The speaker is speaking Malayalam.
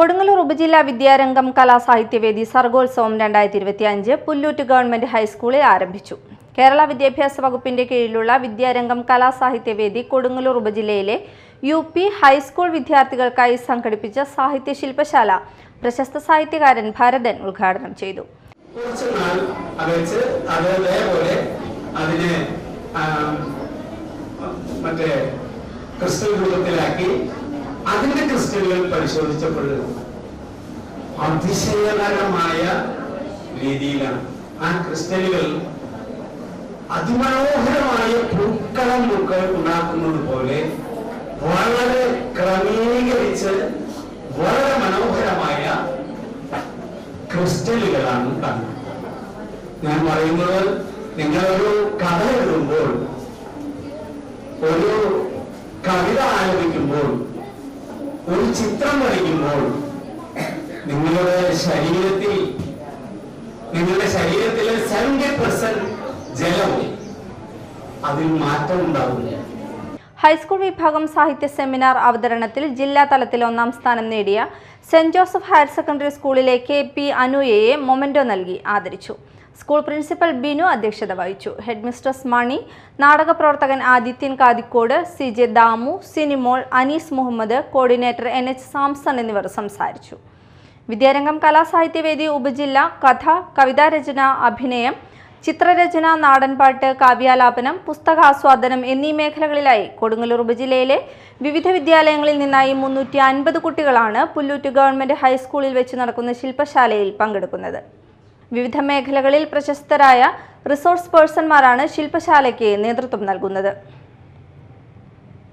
കൊടുങ്ങല്ലൂർ ഉപജില്ലാ വിദ്യാരംഗം കലാസാഹിത്യവേദി സർഗോത്സവം രണ്ടായിരത്തി ഇരുപത്തി അഞ്ച് പുല്ലൂറ്റ് ഗവൺമെന്റ് ഹൈസ്കൂളിൽ ആരംഭിച്ചു. കേരള വിദ്യാഭ്യാസ വകുപ്പിന്റെ കീഴിലുള്ള വിദ്യാരംഗം കലാസാഹിത്യവേദി കൊടുങ്ങല്ലൂർ ഉപജില്ലയിലെ യു പി ഹൈസ്കൂൾ വിദ്യാർത്ഥികൾക്കായി സംഘടിപ്പിച്ച സാഹിത്യ ശില്പശാല പ്രശസ്ത സാഹിത്യകാരൻ ഭരതൻ ഉദ്ഘാടനം ചെയ്തു. അതിനെ മറ്റേ ക്രിസ്റ്റൽ രൂപത്തിലാക്കി അതിന്റെ ക്രിസ്റ്റലുകൾ പരിശോധിച്ചപ്പോൾ അതിശയകരമായ രീതിയിലാണ് ആ ക്രിസ്റ്റലുകൾ അതിമനോഹരമായ പൂക്കളം പൂക്കൾ ഉണ്ടാക്കുന്നത് പോലെ വളരെ ക്രമീകരിച്ച് വളരെ മനോഹരമായ ക്രിസ്റ്റലുകളാണ് കണ്ടത് ഞാൻ പറയുന്നത് നിങ്ങളൊരു കഥ എഴുതുമ്പോൾ ഒരു ചിത്രം വരയ്ക്കുമ്പോൾ നിങ്ങളുടെ ശരീരത്തിൽ നിങ്ങളുടെ ശരീരത്തിലെ സെവന്റി പെർസെന്റ് ജലം അതിൽ മാറ്റം ഉണ്ടാവില്ല. ഹൈസ്കൂൾ വിഭാഗം സാഹിത്യ സെമിനാർ അവതരണത്തിൽ ജില്ലാ തലത്തിൽ ഒന്നാം സ്ഥാനം നേടിയ സെന്റ് ജോസഫ് ഹയർ സെക്കൻഡറി സ്കൂളിലെ കെ പി അനുയയെ മൊമെന്റോ നൽകി ആദരിച്ചു. സ്കൂൾ പ്രിൻസിപ്പൽ ബിനു അധ്യക്ഷത വഹിച്ചു. ഹെഡ്മിസ്ട്രസ് മണി നാടക പ്രവർത്തകൻ Adithyan Kathikode C J Damu Sinimol Anees Muhammad coordinator N H Samson എന്നിവർ സംസാരിച്ചു. വിദ്യാരംഗം കലാസാഹിത്യവേദി ഉപജില്ല കഥ കവിതാരചന അഭിനയം ചിത്രരചന നാടൻപാട്ട് കാവ്യാലാപനം പുസ്തകാസ്വാദനം എന്നീ മേഖലകളിലായി കൊടുങ്ങല്ലൂർ ഉപജില്ലയിലെ വിവിധ വിദ്യാലയങ്ങളിൽ നിന്നായി മുന്നൂറ്റി അൻപത് കുട്ടികളാണ് പുല്ലൂറ്റ് ഗവൺമെന്റ് ഹൈസ്കൂളിൽ വെച്ച് നടക്കുന്ന ശില്പശാലയിൽ പങ്കെടുക്കുന്നത്. വിവിധ മേഖലകളിൽ പ്രശസ്തരായ റിസോഴ്സ് പേഴ്സൺമാരാണ് ശില്പശാലയ്ക്ക് നേതൃത്വം നൽകുന്നത്.